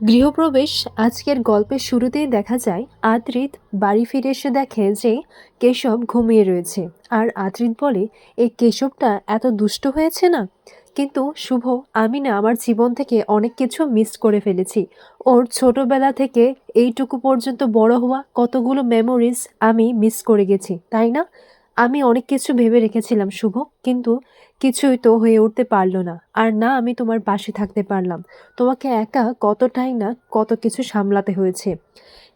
গৃহপ্রবেশ আজকের গল্পের শুরুতেই দেখা যায়, আদ্রিত বাড়ি ফিরে এসে দেখে যে কেশব ঘুমিয়ে রয়েছে। আর আদ্রিত বলে এই কেশবটা এত দুষ্ট হয়েছে না? কিন্তু শুভ, আমি না আমার জীবন থেকে অনেক কিছু মিস করে ফেলেছি। ওর ছোটবেলা থেকে এইটুকু পর্যন্ত বড় হওয়া কতগুলো মেমোরিজ আমি মিস করে গেছি, তাই না? আমি অনেক কিছু ভেবে রেখেছিলাম, শুভ। কিন্তু কিছুই তো হয়ে উঠতে পারল না। আর না, আমি তোমার পাশে থাকতে পারলাম। তোমাকে একা কতটাই না কত কিছু সামলাতে হয়েছে।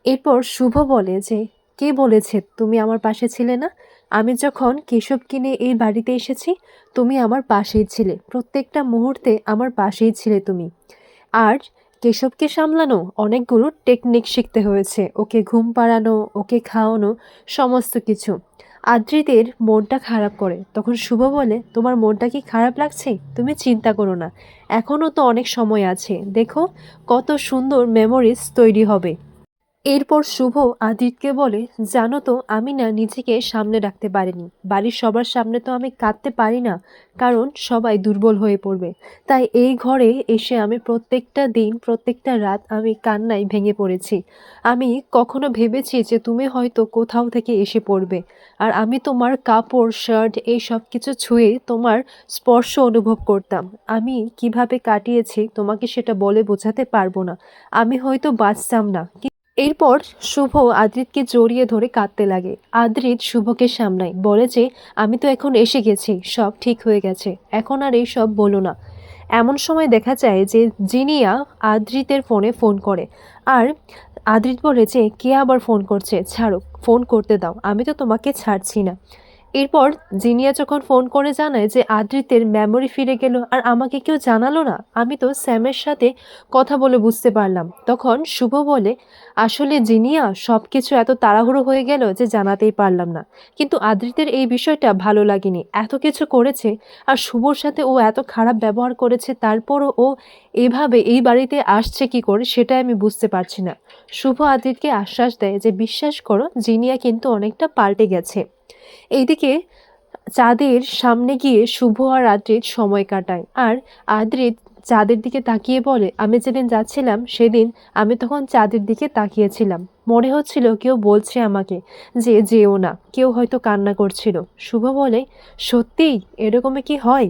এরপর শুভ বলে যে, কে বলেছে তুমি আমার পাশে ছিলে না? আমি যখন কেশব কিনে এই বাড়িতে এসেছি, তুমি আমার পাশেই ছিলে। প্রত্যেকটা মুহূর্তে আমার পাশেই ছিলে তুমি। আর কেশবকে সামলানো অনেকগুলো টেকনিক শিখতে হয়েছে। ওকে ঘুম পাড়ানো, ওকে খাওয়ানো, সমস্ত কিছু। আদ্রিতের মনটা খারাপ করে। তখন শুভ বলে, তোমার মনটা কি খারাপ লাগছে? তুমি চিন্তা করো না। এখনও তো অনেক সময় আছে। দেখো, কত সুন্দর মেমোরিজ তৈরি হবে। এরপর শুভ আদিতকে বলে, জানো তো, আমি না নিজেকে সামনে রাখতে পারিনি। বাড়ির সবার সামনে তো আমি কাঁদতে পারি না, কারণ সবাই দুর্বল হয়ে পড়বে। তাই এই ঘরে এসে আমি প্রত্যেকটা দিন, প্রত্যেকটা রাত আমি কান্নায় ভেঙে পড়েছি। আমি কখনো ভেবেছি যে তুমি হয়তো কোথাও থেকে এসে পড়বে। আর আমি তোমার কাপড়, শার্ট, এই সব কিছু ছুঁয়ে তোমার স্পর্শ অনুভব করতাম। আমি কীভাবে কাটিয়েছি, তোমাকে সেটা বলে বোঝাতে পারব না। আমি হয়তো বাঁচতাম না। এরপর শুভ আদ্রিতকে জড়িয়ে ধরে কাঁদতে লাগে। আদ্রিত শুভকে সামনায় বলে যে, আমি তো এখন এসে গেছি, সব ঠিক হয়ে গেছে। এখন আর এই সব বলো না। এমন সময় দেখা যায় যে, জিনিয়া আদ্রিতের ফোনে ফোন করে। আর আদ্রিত বলে যে, কে আবার ফোন করছে? ছাড়ো, ফোন করতে দাও, আমি তো তোমাকে ছাড়ছি না। এরপর জিনিয়া যখন ফোন করে জানায় যে আদৃতের মেমোরি ফিরে গেল আর আমাকে কেউ জানালো না, আমি তো স্যামের সাথে কথা বলে বুঝতে পারলাম। তখন শুভ বলে, আসলে জিনিয়া সব কিছু এত তাড়াহুড়ো হয়ে গেল যে জানাতেই পারলাম না। কিন্তু আদ্রিতের এই বিষয়টা ভালো লাগেনি। এত কিছু করেছে আর শুভর সাথে ও এত খারাপ ব্যবহার করেছে, তারপরও ও এভাবে এই বাড়িতে আসছে কি করে সেটা আমি বুঝতে পারছি না। শুভ আদ্রিতকে আশ্বাস দেয় যে, বিশ্বাস করো, জিনিয়া কিন্তু অনেকটা পাল্টে গেছে। এইদিকে চাঁদের সামনে গিয়ে শুভ আর আদ্রিত সময় কাটায়। আর আদ্রিত চাঁদের দিকে তাকিয়ে বলে, আমি যেদিন যাচ্ছিলাম, সেদিন আমি তখন চাঁদের দিকে তাকিয়েছিলাম। মনে হচ্ছিল কেউ বলছে আমাকে যে যেও না, কেউ হয়তো কান্না করছিল। শুভ বলে, সত্যিই? এরকমে কি হয়?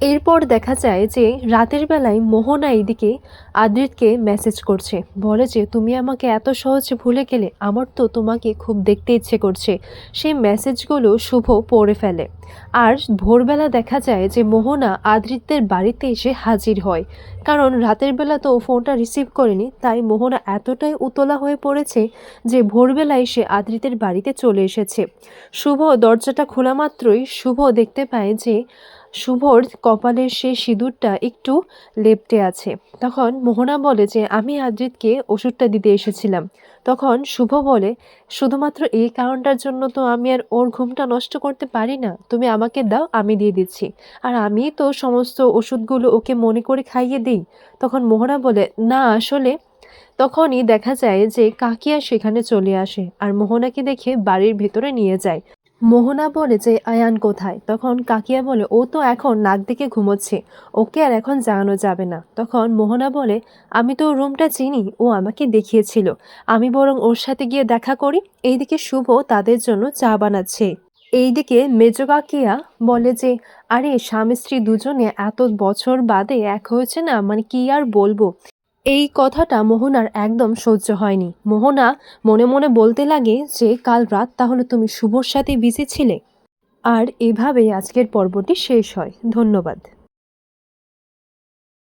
এরপর দেখা যায় যে রাতের বেলায় মোহনা এইদিকে আদ্রিতকে মেসেজ করছে। বলে যে, তুমি আমাকে এত সহজে ভুলে গেলে আমার তো তোমাকে খুব দেখতে ইচ্ছে করছে। সেই মেসেজগুলো শুভ পড়ে ফেলে। আর ভোরবেলা দেখা যায় যে মোহনা আদ্রিতের বাড়িতে এসে হাজির হয়। কারণ রাতের বেলা তো ফোনটা রিসিভ করেনি, তাই মোহনা এতটাই উতলা হয়ে পড়েছে যে ভোরবেলা এসে আদ্রিতের বাড়িতে চলে এসেছে। শুভ দরজাটা খোলা মাত্রই শুভ দেখতে পায় যে শুভর কপালের সেই সিঁদুরটা একটু লেপটে আছে। তখন মোহনা বলে যে, আমি আদ্রিতকে ওষুধটা দিতে এসেছিলাম। তখন শুভ বলে, শুধুমাত্র এই কারণটার জন্য তো আমি আর ওর ঘুমটা নষ্ট করতে পারি না। তুমি আমাকে দাও, আমি দিয়ে দিচ্ছি। আর আমি তো সমস্ত ওষুধগুলো ওকে মনে করে খাইয়ে দিই। তখন মোহনা বলে, না, আসলে তখনই দেখা যায় যে, কাকিয়া সেখানে চলে আসে। আর মোহনাকে দেখে বাড়ির ভেতরে নিয়ে যায়। মোহনা বলে যে, আয়ান কোথায়? তখন কাকিয়া বলে, ও তো এখন নাক দেখে ঘুমোচ্ছে, ওকে আর এখন জানানো যাবে না। তখন মোহনা বলে, আমি তো রুমটা চিনি, ও আমাকে দেখিয়েছিল। আমি বরং ওর সাথে গিয়ে দেখা করি, এইদিকে শুভ তাদের জন্য চা বানাচ্ছে। এইদিকে মেজো কাকিয়া বলে যে, আরে স্বামী স্ত্রী দুজনে এত বছর বাদে এক হয়েছে না মানে কি আর বলব? এই কথাটা মোহনার একদম সহ্য হয়নি। মোহনা মনে মনে বলতে লাগে যে, কাল রাত তাহলে তুমি শুভর সাথে বিজি ছিলে। আর এভাবেই আজকের পর্বটি শেষ হয়। ধন্যবাদ।